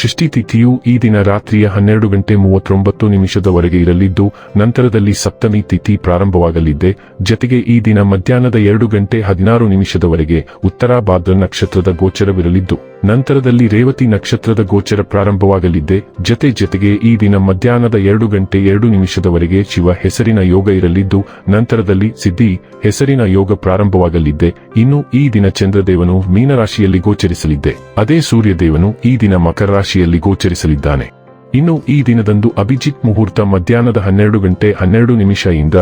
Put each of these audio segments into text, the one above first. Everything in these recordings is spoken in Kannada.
ಷಷ್ಠಿ ತಿಥಿಯು ಈ ದಿನ ರಾತ್ರಿಯ ಹನ್ನೆರಡು ಗಂಟೆ ಮೂವತ್ತೊಂಬತ್ತು ನಿಮಿಷದವರೆಗೆ ಇರಲಿದ್ದು, ನಂತರದಲ್ಲಿ ಸಪ್ತಮಿ ತಿಥಿ ಪ್ರಾರಂಭವಾಗಲಿದೆ. ಜತೆಗೆ ಈ ದಿನ ಮಧ್ಯಾಹ್ನದ ಎರಡು ಗಂಟೆ ಹದಿನಾರು ನಿಮಿಷದವರೆಗೆ ಉತ್ತರಾಭಾದ್ರ ನಕ್ಷತ್ರದ ಗೋಚರವಿರಲಿದ್ದು ನಂತರದಲ್ಲಿ ರೇವತಿ ನಕ್ಷತ್ರದ ಗೋಚರ ಪ್ರಾರಂಭವಾಗಲಿದ್ದೆ ಜತೆ ಜತೆಗೆ ಈ ದಿನ ಮಧ್ಯಾಹ್ನದ ಎರಡು ಗಂಟೆ ಎರಡು ನಿಮಿಷದವರೆಗೆ ಶಿವ ಹೆಸರಿನ ಯೋಗ ಇರಲಿದ್ದು, ನಂತರದಲ್ಲಿ ಸಿದ್ಧಿ ಹೆಸರಿನ ಯೋಗ ಪ್ರಾರಂಭವಾಗಲಿದ್ದೆ ಇನ್ನು ಈ ದಿನ ಚಂದ್ರದೇವನು ಮೀನರಾಶಿಯಲ್ಲಿ ಗೋಚರಿಸಲಿದ್ದೆ ಅದೇ ಸೂರ್ಯದೇವನು ಈ ದಿನ ಮಕರ ರಾಶಿಯಲ್ಲಿ ಗೋಚರಿಸಲಿದ್ದಾನೆ. ಇನ್ನು ಈ ದಿನದಂದು ಅಭಿಜಿತ್ ಮುಹೂರ್ತ ಮಧ್ಯಾಹ್ನದ ಹನ್ನೆರಡು ಗಂಟೆ ಹನ್ನೆರಡು ನಿಮಿಷದಿಂದ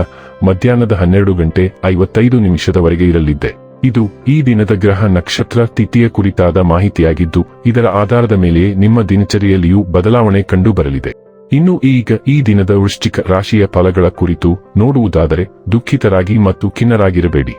ಮಧ್ಯಾಹ್ನದ ಹನ್ನೆರಡು ಗಂಟೆ ಐವತ್ತೈದು ನಿಮಿಷದವರೆಗೆ ಇರಲಿದ್ದೆ ಇದು ಈ ದಿನದ ಗ್ರಹ ನಕ್ಷತ್ರ ತಿಥಿಯ ಕುರಿತಾದ ಮಾಹಿತಿಯಾಗಿದ್ದು, ಇದರ ಆಧಾರದ ಮೇಲೆ ನಿಮ್ಮ ದಿನಚರಿಯಲ್ಲಿಯೂ ಬದಲಾವಣೆ ಕಂಡುಬರಲಿದೆ. ಇನ್ನು ಈಗ ಈ ದಿನದ ವೃಶ್ಚಿಕ ರಾಶಿಯ ಫಲಗಳ ಕುರಿತು ನೋಡುವುದಾದರೆ ದುಃಖಿತರಾಗಿ ಮತ್ತು ಖಿನ್ನರಾಗಿರಬೇಡಿ.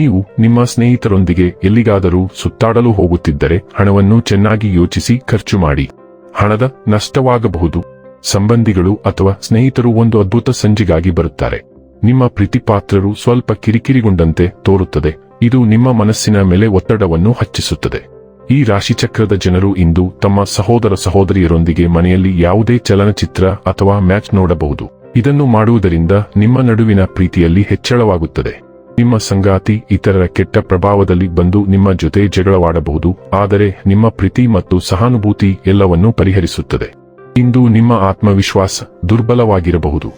ನೀವು ನಿಮ್ಮ ಸ್ನೇಹಿತರೊಂದಿಗೆ ಎಲ್ಲಿಗಾದರೂ ಸುತ್ತಾಡಲು ಹೋಗುತ್ತಿದ್ದರೆ ಹಣವನ್ನು ಚೆನ್ನಾಗಿ ಯೋಚಿಸಿ ಖರ್ಚು ಮಾಡಿ. ಹಣದ ನಷ್ಟವಾಗಬಹುದು. ಸಂಬಂಧಿಗಳು ಅಥವಾ ಸ್ನೇಹಿತರು ಒಂದು ಅದ್ಭುತ ಸಂಜೆಗಾಗಿ ಬರುತ್ತಾರೆ. ನಿಮ್ಮ ಪ್ರೀತಿಪಾತ್ರರು ಸ್ವಲ್ಪ ಕಿರಿಕಿರಿಗೊಂಡಂತೆ ತೋರುತ್ತದೆ. ಇದು ನಿಮ್ಮ ಮನಸ್ಸಿನ ಮೇಲೆ ಒತ್ತಡವನ್ನು ಹಚ್ಚಿಸುತ್ತದೆ. ಈ ರಾಶಿಚಕ್ರದ ಜನರು ಇಂದು ತಮ್ಮ ಸಹೋದರ ಸಹೋದರಿಯರೊಂದಿಗೆ ಮನೆಯಲ್ಲಿ ಯಾವುದೇ ಚಲನಚಿತ್ರ ಅಥವಾ ಮ್ಯಾಚ್ ನೋಡಬಹುದು. ಇದನ್ನು ಮಾಡುವುದರಿಂದ ನಿಮ್ಮ ನಡುವಿನ ಪ್ರೀತಿಯಲ್ಲಿ ಹೆಚ್ಚಳವಾಗುತ್ತದೆ. ನಿಮ್ಮ ಸಂಗಾತಿ ಇತರರ ಕೆಟ್ಟ ಪ್ರಭಾವದಲ್ಲಿ ಬಂದು ನಿಮ್ಮ ಜೊತೆ ಜಗಳವಾಡಬಹುದು, ಆದರೆ ನಿಮ್ಮ ಪ್ರೀತಿ ಮತ್ತು ಸಹಾನುಭೂತಿ ಎಲ್ಲವನ್ನೂ ಪರಿಹರಿಸುತ್ತದೆ. ಇಂದು ನಿಮ್ಮ ಆತ್ಮವಿಶ್ವಾಸ ದುರ್ಬಲವಾಗಿರಬಹುದು.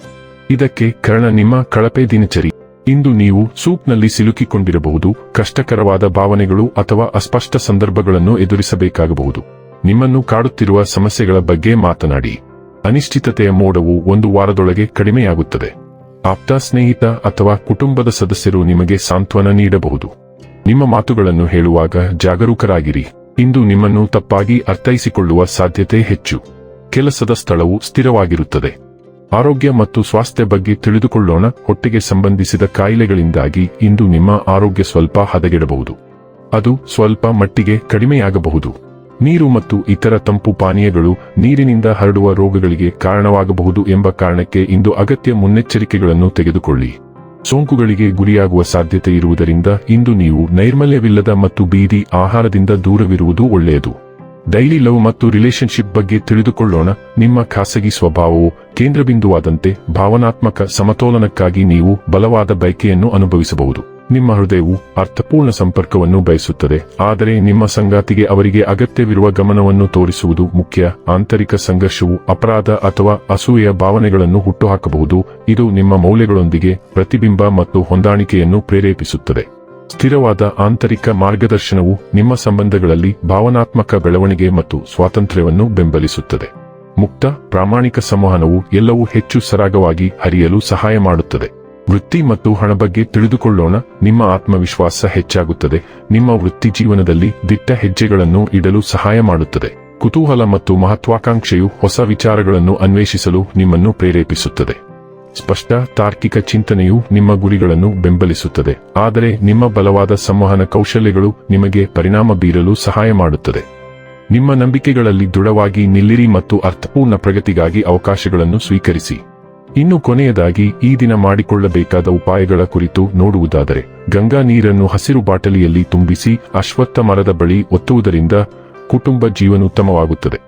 ಇದಕ್ಕೆ ಕಾರಣ ನಿಮ್ಮ ಕಳಪೆ ದಿನಚರಿ. ಇಂದು ನೀವು ಸೂಪ್ನಲ್ಲಿ ಸಿಲುಕಿಕೊಂಡಿರಬಹುದು, ಕಷ್ಟಕರವಾದ ಭಾವನೆಗಳು ಅಥವಾ ಅಸ್ಪಷ್ಟ ಸಂದರ್ಭಗಳನ್ನು ಎದುರಿಸಬೇಕಾಗಬಹುದು. ನಿಮ್ಮನ್ನು ಕಾಡುತ್ತಿರುವ ಸಮಸ್ಯೆಗಳ ಬಗ್ಗೆ ಮಾತನಾಡಿ. ಅನಿಶ್ಚಿತತೆಯ ಮೋಡವು ಒಂದು ವಾರದೊಳಗೆ ಕಡಿಮೆಯಾಗುತ್ತದೆ. ಆಪ್ತ, ಸ್ನೇಹಿತ ಅಥವಾ ಕುಟುಂಬದ ಸದಸ್ಯರು ನಿಮಗೆ ಸಾಂತ್ವನ ನೀಡಬಹುದು. ನಿಮ್ಮ ಮಾತುಗಳನ್ನು ಹೇಳುವಾಗ ಜಾಗರೂಕರಾಗಿರಿ. ಇಂದು ನಿಮ್ಮನ್ನು ತಪ್ಪಾಗಿ ಅರ್ಥೈಸಿಕೊಳ್ಳುವ ಸಾಧ್ಯತೆ ಹೆಚ್ಚು. ಕೆಲಸದ ಸ್ಥಳವು ಸ್ಥಿರವಾಗಿರುತ್ತದೆ. ಆರೋಗ್ಯ ಮತ್ತು ಸ್ವಾಸ್ಥ್ಯ ಬಗ್ಗೆ ತಿಳಿದುಕೊಳ್ಳೋಣ. ಹೊಟ್ಟೆಗೆ ಸಂಬಂಧಿಸಿದ ಕಾಯಿಲೆಗಳಿಂದಾಗಿ ಇಂದು ನಿಮ್ಮ ಆರೋಗ್ಯ ಸ್ವಲ್ಪ ಹದಗೆಡಬಹುದು. ಅದು ಸ್ವಲ್ಪ ಮಟ್ಟಿಗೆ ಕಡಿಮೆಯಾಗಬಹುದು. ನೀರು ಮತ್ತು ಇತರ ತಂಪು ಪಾನೀಯಗಳು ನೀರಿನಿಂದ ಹರಡುವ ರೋಗಗಳಿಗೆ ಕಾರಣವಾಗಬಹುದು ಎಂಬ ಕಾರಣಕ್ಕೆ ಇಂದು ಅಗತ್ಯ ಮುನ್ನೆಚ್ಚರಿಕೆಗಳನ್ನು ತೆಗೆದುಕೊಳ್ಳಿ. ಸೋಂಕುಗಳಿಗೆ ಗುರಿಯಾಗುವ ಸಾಧ್ಯತೆ ಇರುವುದರಿಂದ ಇಂದು ನೀವು ನೈರ್ಮಲ್ಯವಿಲ್ಲದ ಮತ್ತು ಬೀದಿ ಆಹಾರದಿಂದ ದೂರವಿರುವುದು ಒಳ್ಳೆಯದು. ಡೈಲಿ ಲವ್ ಮತ್ತು ರಿಲೇಶನ್ಶಿಪ್ ಬಗ್ಗೆ ತಿಳಿದುಕೊಳ್ಳೋಣ. ನಿಮ್ಮ ಖಾಸಗಿ ಸ್ವಭಾವವು ಕೇಂದ್ರಬಿಂದುವಾದಂತೆ ಭಾವನಾತ್ಮಕ ಸಮತೋಲನಕ್ಕಾಗಿ ನೀವು ಬಲವಾದ ಬಯಕೆಯನ್ನು ಅನುಭವಿಸಬಹುದು. ನಿಮ್ಮ ಹೃದಯವು ಅರ್ಥಪೂರ್ಣ ಸಂಪರ್ಕವನ್ನು ಬಯಸುತ್ತದೆ. ಆದರೆ ನಿಮ್ಮ ಸಂಗಾತಿಗೆ ಅವರಿಗೆ ಅಗತ್ಯವಿರುವ ಗಮನವನ್ನು ತೋರಿಸುವುದು ಮುಖ್ಯ. ಆಂತರಿಕ ಸಂಘರ್ಷವು ಅಪರಾಧ ಅಥವಾ ಅಸೂಯೆಯ ಭಾವನೆಗಳನ್ನು ಹುಟ್ಟುಹಾಕಬಹುದು. ಇದು ನಿಮ್ಮ ಮೌಲ್ಯಗಳೊಂದಿಗೆ ಪ್ರತಿಬಿಂಬ ಮತ್ತು ಹೊಂದಾಣಿಕೆಯನ್ನು ಪ್ರೇರೇಪಿಸುತ್ತದೆ. ಸ್ಥಿರವಾದ ಆಂತರಿಕ ಮಾರ್ಗದರ್ಶನವು ನಿಮ್ಮ ಸಂಬಂಧಗಳಲ್ಲಿ ಭಾವನಾತ್ಮಕ ಬೆಳವಣಿಗೆ ಮತ್ತು ಸ್ವಾತಂತ್ರ್ಯವನ್ನು ಬೆಂಬಲಿಸುತ್ತದೆ. ಮುಕ್ತ, ಪ್ರಾಮಾಣಿಕ ಸಂವಹನವು ಎಲ್ಲವೂ ಹೆಚ್ಚು ಸರಾಗವಾಗಿ ಹರಿಯಲು ಸಹಾಯ ಮಾಡುತ್ತದೆ. ವೃತ್ತಿ ಮತ್ತು ಹಣ ಬಗ್ಗೆ ತಿಳಿದುಕೊಳ್ಳೋಣ. ನಿಮ್ಮ ಆತ್ಮವಿಶ್ವಾಸ ಹೆಚ್ಚಾಗುತ್ತದೆ. ನಿಮ್ಮ ವೃತ್ತಿ ಜೀವನದಲ್ಲಿ ದಿಟ್ಟ ಹೆಜ್ಜೆಗಳನ್ನು ಇಡಲು ಸಹಾಯ ಮಾಡುತ್ತದೆ. ಕುತೂಹಲ ಮತ್ತು ಮಹತ್ವಾಕಾಂಕ್ಷೆಯು ಹೊಸ ವಿಚಾರಗಳನ್ನು ಅನ್ವೇಷಿಸಲು ನಿಮ್ಮನ್ನು ಪ್ರೇರೇಪಿಸುತ್ತದೆ. ಸ್ಪಷ್ಟ ತಾರ್ಕಿಕ ಚಿಂತನೆಯು ನಿಮ್ಮ ಗುರಿಗಳನ್ನು ಬೆಂಬಲಿಸುತ್ತದೆ. ಆದರೆ ನಿಮ್ಮ ಬಲವಾದ ಸಂವಹನ ಕೌಶಲ್ಯಗಳು ನಿಮಗೆ ಪರಿಣಾಮ ಬೀರಲು ಸಹಾಯ ಮಾಡುತ್ತದೆ. ನಿಮ್ಮ ನಂಬಿಕೆಗಳಲ್ಲಿ ದೃಢವಾಗಿ ನಿಲ್ಲಿರಿ ಮತ್ತು ಅರ್ಥಪೂರ್ಣ ಪ್ರಗತಿಗಾಗಿ ಅವಕಾಶಗಳನ್ನು ಸ್ವೀಕರಿಸಿ. ಇನ್ನು ಕೊನೆಯದಾಗಿ, ಈ ದಿನ ಮಾಡಿಕೊಳ್ಳಬೇಕಾದ ಉಪಾಯಗಳ ಕುರಿತು ನೋಡುವುದಾದರೆ, ಗಂಗಾ ನೀರನ್ನು ಹಸಿರು ಬಾಟಲಿಯಲ್ಲಿ ತುಂಬಿಸಿ ಅಶ್ವತ್ಥ ಮರದ ಬಳಿ ಒತ್ತುವುದರಿಂದ ಕುಟುಂಬ ಜೀವನೋತ್ತಮವಾಗುತ್ತದೆ.